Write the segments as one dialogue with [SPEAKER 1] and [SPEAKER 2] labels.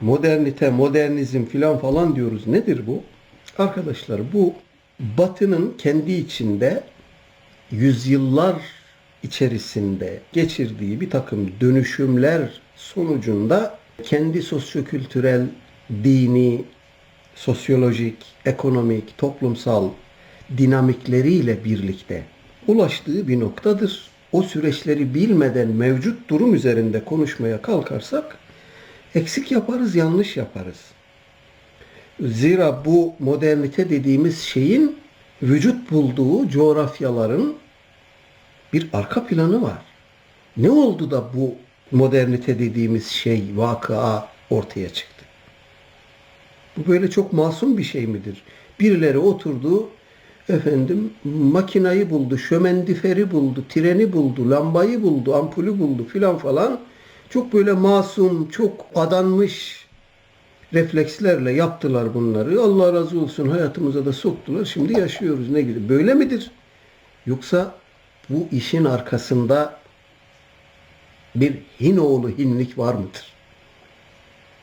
[SPEAKER 1] modernite, modernizm filan falan diyoruz. Nedir bu? Arkadaşlar bu Batı'nın kendi içinde yüzyıllar içerisinde geçirdiği bir takım dönüşümler sonucunda kendi sosyokültürel, dini, sosyolojik, ekonomik, toplumsal dinamikleriyle birlikte ulaştığı bir noktadır. O süreçleri bilmeden mevcut durum üzerinde konuşmaya kalkarsak eksik yaparız, yanlış yaparız. Zira bu modernite dediğimiz şeyin vücut bulduğu coğrafyaların bir arka planı var. Ne oldu da bu modernite dediğimiz şey, vakıa ortaya çıktı? Bu böyle çok masum bir şey midir? Birileri oturdu, efendim makinayı buldu, şömendiferi buldu, treni buldu, lambayı buldu, ampulü buldu filan falan. Çok böyle masum, çok adanmış reflekslerle yaptılar bunları. Allah razı olsun hayatımıza da soktular. Şimdi yaşıyoruz ne gibi. Böyle midir? Yoksa bu işin arkasında bir Hinoğlu hinlik var mıdır?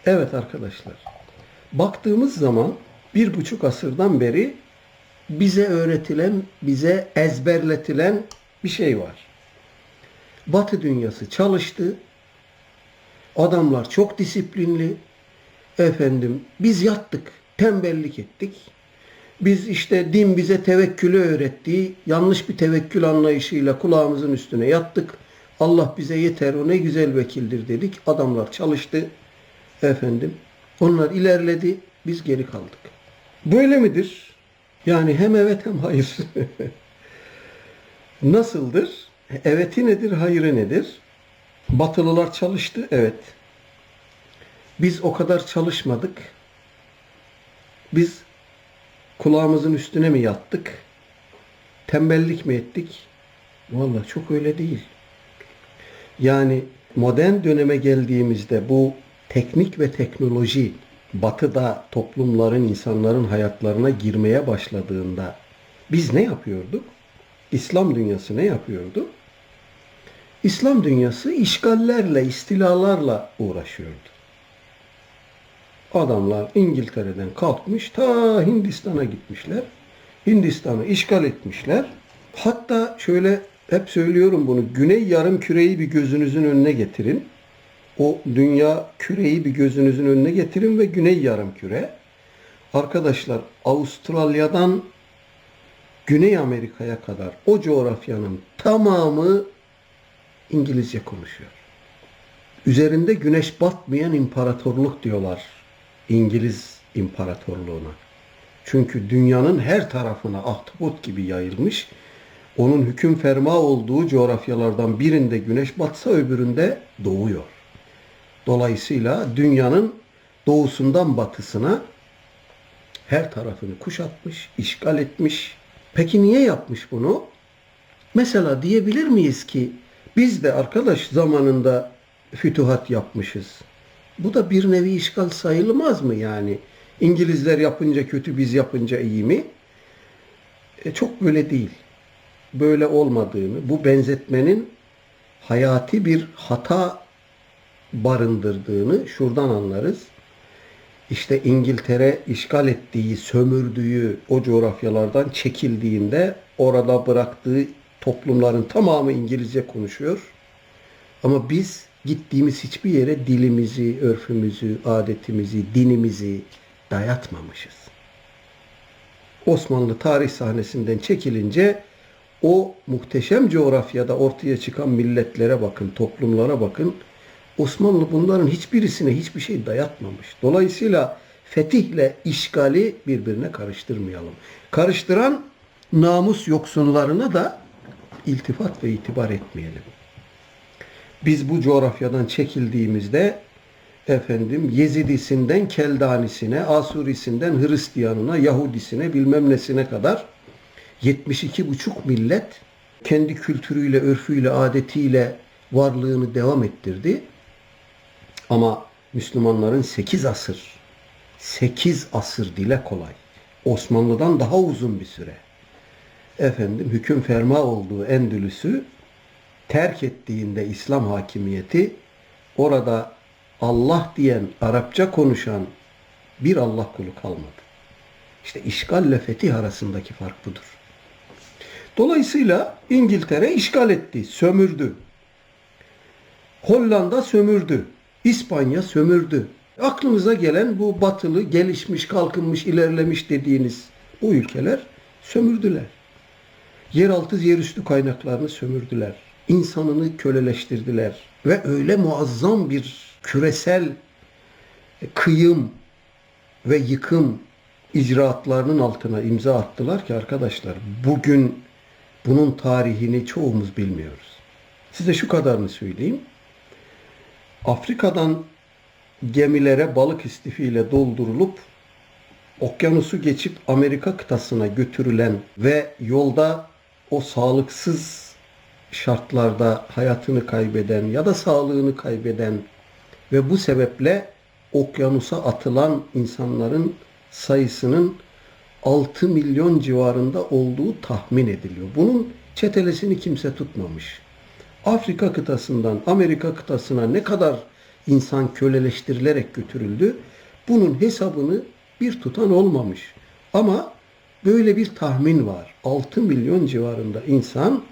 [SPEAKER 1] Evet arkadaşlar. Baktığımız zaman bir buçuk asırdan beri bize öğretilen, bize ezberletilen bir şey var. Batı dünyası çalıştı. Adamlar çok disiplinli. Efendim biz yattık, tembellik ettik. Biz işte din bize tevekkülü öğretti. Yanlış bir tevekkül anlayışıyla kulağımızın üstüne yattık. Allah bize yeter, o ne güzel vekildir dedik. Adamlar çalıştı. Efendim, onlar ilerledi, biz geri kaldık. Böyle midir? Yani hem evet hem hayır. Nasıldır? Eveti nedir, hayırı nedir? Batılılar çalıştı, evet. Biz o kadar çalışmadık. Biz kulağımızın üstüne mi yattık? Tembellik mi ettik? Vallahi çok öyle değil. Yani modern döneme geldiğimizde bu teknik ve teknoloji batıda toplumların, insanların hayatlarına girmeye başladığında biz ne yapıyorduk? İslam dünyası ne yapıyordu? İslam dünyası işgallerle, istilalarla uğraşıyordu. Adamlar İngiltere'den kalkmış ta Hindistan'a gitmişler. Hindistan'ı işgal etmişler. Hatta şöyle hep söylüyorum bunu. Güney yarım küreyi bir gözünüzün önüne getirin. O dünya küreyi bir gözünüzün önüne getirin ve güney yarım küre. Arkadaşlar Avustralya'dan Güney Amerika'ya kadar o coğrafyanın tamamı İngilizce konuşuyor. Üzerinde güneş batmayan imparatorluk diyorlar İngiliz imparatorluğuna. Çünkü dünyanın her tarafına ahtapot gibi yayılmış. Onun hüküm ferma olduğu coğrafyalardan birinde güneş batsa öbüründe doğuyor. Dolayısıyla dünyanın doğusundan batısına her tarafını kuşatmış, işgal etmiş. Peki niye yapmış bunu? Mesela diyebilir miyiz ki biz de arkadaş zamanında fütuhat yapmışız. Bu da bir nevi işgal sayılmaz mı yani? İngilizler yapınca kötü, biz yapınca iyi mi? E, çok böyle değil. Böyle olmadığını, bu benzetmenin hayati bir hata barındırdığını şuradan anlarız. İşte İngiltere işgal ettiği, sömürdüğü o coğrafyalardan çekildiğinde orada bıraktığı toplumların tamamı İngilizce konuşuyor. Ama biz gittiğimiz hiçbir yere dilimizi, örfümüzü, adetimizi, dinimizi dayatmamışız. Osmanlı tarih sahnesinden çekilince o muhteşem coğrafyada ortaya çıkan milletlere bakın, toplumlara bakın. Osmanlı bunların hiçbirisine hiçbir şey dayatmamış. Dolayısıyla fetihle işgali birbirine karıştırmayalım. Karıştıran namus yoksunlarına da iltifat ve itibar etmeyelim. Biz bu coğrafyadan çekildiğimizde efendim Yezidisinden Keldanisine, Asurisinden Hristiyanına, Yahudisine bilmem nesine kadar 72,5 millet kendi kültürüyle, örfüyle, adetiyle varlığını devam ettirdi. Ama Müslümanların 8 asır, 8 asır dile kolay. Osmanlı'dan daha uzun bir süre. Efendim hüküm ferma olduğu Endülüs'ü terk ettiğinde İslam hakimiyeti orada Allah diyen, Arapça konuşan bir Allah kulu kalmadı. İşte işgalle fetih arasındaki fark budur. Dolayısıyla İngiltere işgal etti, sömürdü. Hollanda sömürdü. İspanya sömürdü. Aklınıza gelen bu batılı, gelişmiş, kalkınmış, ilerlemiş dediğiniz bu ülkeler sömürdüler. Yeraltı, yerüstü kaynaklarını sömürdüler. İnsanını köleleştirdiler. Ve öyle muazzam bir küresel kıyım ve yıkım icraatlarının altına imza attılar ki arkadaşlar bugün bunun tarihini çoğumuz bilmiyoruz. Size şu kadarını söyleyeyim. Afrika'dan gemilere balık istifiyle doldurulup okyanusu geçip Amerika kıtasına götürülen ve yolda o sağlıksız şartlarda hayatını kaybeden ya da sağlığını kaybeden ve bu sebeple okyanusa atılan insanların sayısının 6 milyon civarında olduğu tahmin ediliyor. Bunun çetelesini kimse tutmamış. Afrika kıtasından Amerika kıtasına ne kadar insan köleleştirilerek götürüldü? Bunun hesabını bir tutan olmamış. Ama böyle bir tahmin var. 6 milyon civarında insan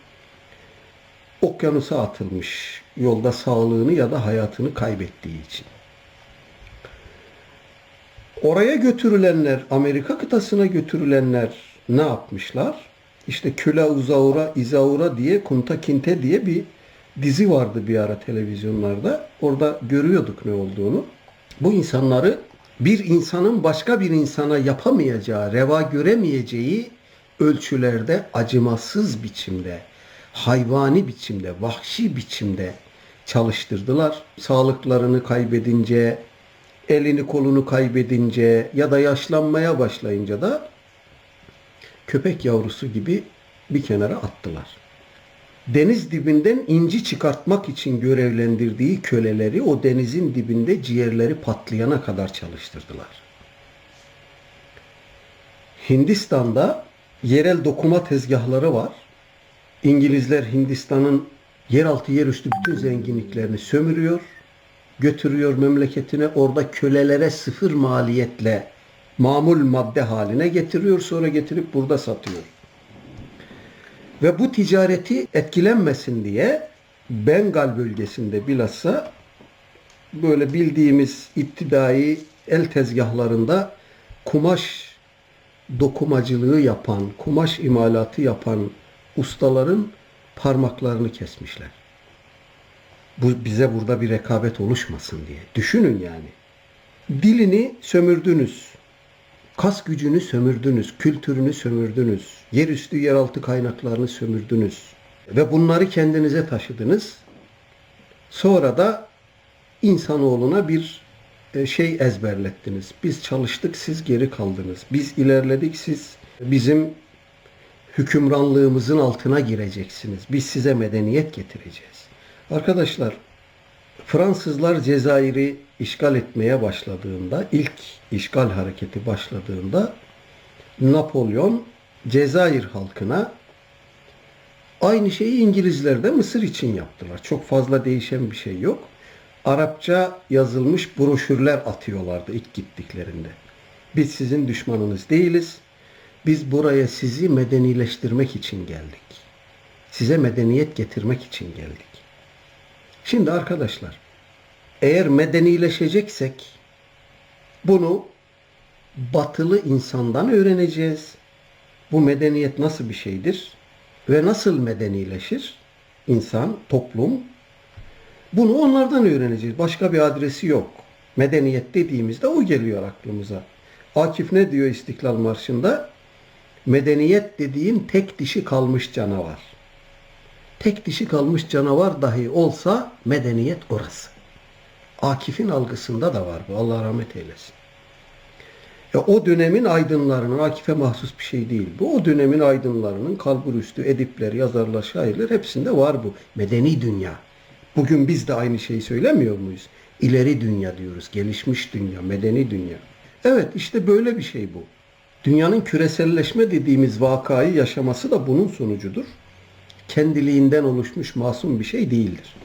[SPEAKER 1] okyanusa atılmış yolda sağlığını ya da hayatını kaybettiği için. Oraya götürülenler, Amerika kıtasına götürülenler ne yapmışlar? İşte Küla Uzaura, İzaura diye, Kunta Kinte diye bir dizi vardı bir ara televizyonlarda. Orada görüyorduk ne olduğunu. Bu insanları bir insanın başka bir insana yapamayacağı, reva göremeyeceği ölçülerde acımasız biçimde, hayvani biçimde, vahşi biçimde çalıştırdılar. Sağlıklarını kaybedince, elini kolunu kaybedince ya da yaşlanmaya başlayınca da köpek yavrusu gibi bir kenara attılar. Deniz dibinden inci çıkartmak için görevlendirdiği köleleri o denizin dibinde ciğerleri patlayana kadar çalıştırdılar. Hindistan'da yerel dokuma tezgahları var. İngilizler Hindistan'ın yeraltı yerüstü bütün zenginliklerini sömürüyor, götürüyor memleketine. Orada kölelere sıfır maliyetle mamul madde haline getiriyor, sonra getirip burada satıyor. Ve bu ticareti etkilenmesin diye Bengal bölgesinde bilhassa böyle bildiğimiz iptidai el tezgahlarında kumaş dokumacılığı yapan, kumaş imalatı yapan ustaların parmaklarını kesmişler. Bu bize burada bir rekabet oluşmasın diye. Düşünün yani. Dilini sömürdünüz. Kas gücünü sömürdünüz, kültürünü sömürdünüz, yerüstü yeraltı kaynaklarını sömürdünüz ve bunları kendinize taşıdınız. Sonra da insanoğluna bir e, şey ezberlettiniz. Biz çalıştık, siz geri kaldınız. Biz ilerledik, siz bizim hükümranlığımızın altına gireceksiniz. Biz size medeniyet getireceğiz. Arkadaşlar, Fransızlar Cezayir'i işgal etmeye başladığında, ilk işgal hareketi başladığında Napolyon Cezayir halkına aynı şeyi İngilizler de Mısır için yaptılar. Çok fazla değişen bir şey yok. Arapça yazılmış broşürler atıyorlardı ilk gittiklerinde. Biz sizin düşmanınız değiliz. Biz buraya sizi medenileştirmek için geldik. Size medeniyet getirmek için geldik. Şimdi arkadaşlar, eğer medenileşeceksek bunu batılı insandan öğreneceğiz. Bu medeniyet nasıl bir şeydir ve nasıl medenileşir insan, toplum? Bunu onlardan öğreneceğiz. Başka bir adresi yok. Medeniyet dediğimizde o geliyor aklımıza. Akif ne diyor İstiklal Marşı'nda? Medeniyet dediğin tek dişi kalmış canavar. Tek dişi kalmış canavar dahi olsa medeniyet orası. Akif'in algısında da var bu. Allah rahmet eylesin. Ya o dönemin aydınlarının Akif'e mahsus bir şey değil. Bu o dönemin aydınlarının kalburüstü edipler, yazarlar, şairler hepsinde var bu. Medeni dünya. Bugün biz de aynı şeyi söylemiyor muyuz? İleri dünya diyoruz. Gelişmiş dünya, medeni dünya. Evet işte böyle bir şey bu. Dünyanın küreselleşme dediğimiz vakayı yaşaması da bunun sonucudur. Kendiliğinden oluşmuş masum bir şey değildir.